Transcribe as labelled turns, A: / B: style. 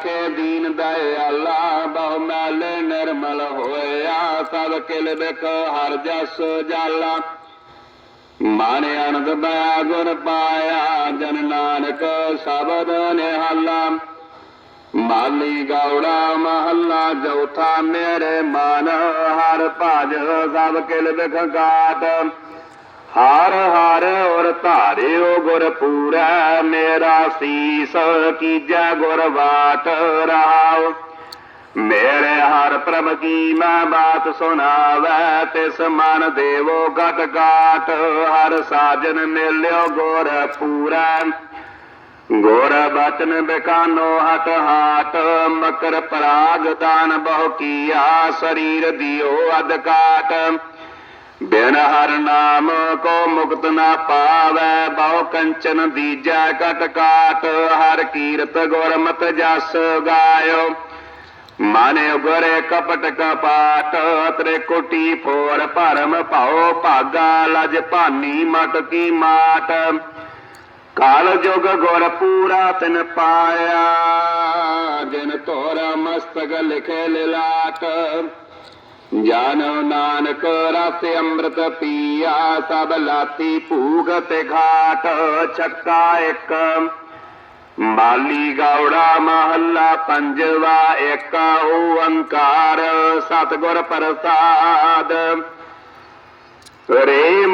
A: ਕੇ ਦੀਨ ਦਇਆਲਾ, ਬਹੁ ਮੈਲ ਨਿਰਮਲ ਹੋਇਆ, ਸਭ ਕਿਲ ਬਿਕ ਹਰ ਜਸ ਜਾਲਾ। ਮਨ ਅਨੰਦ ਬਿਆ ਗੁਰ ਪਾਇਆ, ਜਨ ਨਾਨਕ ਸ਼ਬਦ ਨਿਹਾਲਾ। ਮਾਲੀ ਗੌੜਾ ਮਹੱਲਾ ਚੌਥਾ ਮੇਰੇ ਮਨ, ਹਰ ਭਜ ਸਭ ਕਿਲ ਬਿਖ ਗਾਟ। ਹਰ ਹਰ ਧਾਰਿਓ ਗੁਰ ਪੂਰਾ, ਮੇਰਾ ਸੀਸ ਕੀਜੈ ਗੁਰ ਬਾਟ ਰਹਾਉ ਮੇਰੇ ਹਰ ਪ੍ਰਭ ਕੀ ਮੈਂ ਬਾਤ ਸੁਣਾਵੈ, ਤਿਸ ਮਨ ਦੇਵੋ ਗਟ ਗਾਟ ਹਰ ਸਾਜਨ ਮਿਲਿਓ ਗੁਰ ਪੂਰਾ। ਗੋਰ ਬਚਨ ਬਿਕਾਨੋ ਹਟ ਹਾਟ, ਮਕਰ ਪਰਾਗ ਦਾਨ ਬਹੁ ਕੀਆ, ਸਰੀਰ ਦਿਓ ਅਦ ਕਾਟ ਬਿਨ ਹਰ ਨਾਮ ਕੋ ਮੁਕਤ ਨਾ ਪਾਵੈ, ਬਹੁ ਕੰਚਨ ਦੀਜੈ ਕਟ ਕਾਟ ਹਰ ਕੀਰਤ ਗੁਰਮਤਿ ਜਸ ਗਾਇਓ। ਮਨ ਉਗਰੇ ਕਪਟ ਕਪਾਟ ਤ੍ਰੇ ਕੋਟੀ ਫੋਰ ਭਰਮ ਭਾਉ ਭਾਗਾ, ਲਜ ਭਾਨੀ ਮਟ ਕੀ ਮਾਟ। ਕਾਲ ਜੁਗ ਗੁਰ ਪੂਰਾ ਤਿਨ ਪਾਇਆ, ਜਿਨ ਤੋਰਾ ਮਸਤਕ ਲਿਖੇ ਲਿਲਾਟ। ਜਾਨੋ ਨਾਨਕ ਰਸ ਅੰਮ੍ਰਿਤ ਪੀਆ, ਸਭ ਲਾਤੀ ਭੂਖ ਤੇ ਘਾਟ, ਛੱਕਾ ਇੱਕ। ਮਾਲੀ ਗੌੜਾ ਮਹੱਲਾ ਪੰਜਵਾ ਏਕ ਓੰਕਾਰ ਸਤਿਗੁਰ ਪ੍ਰਸਾਦ। ਰੇ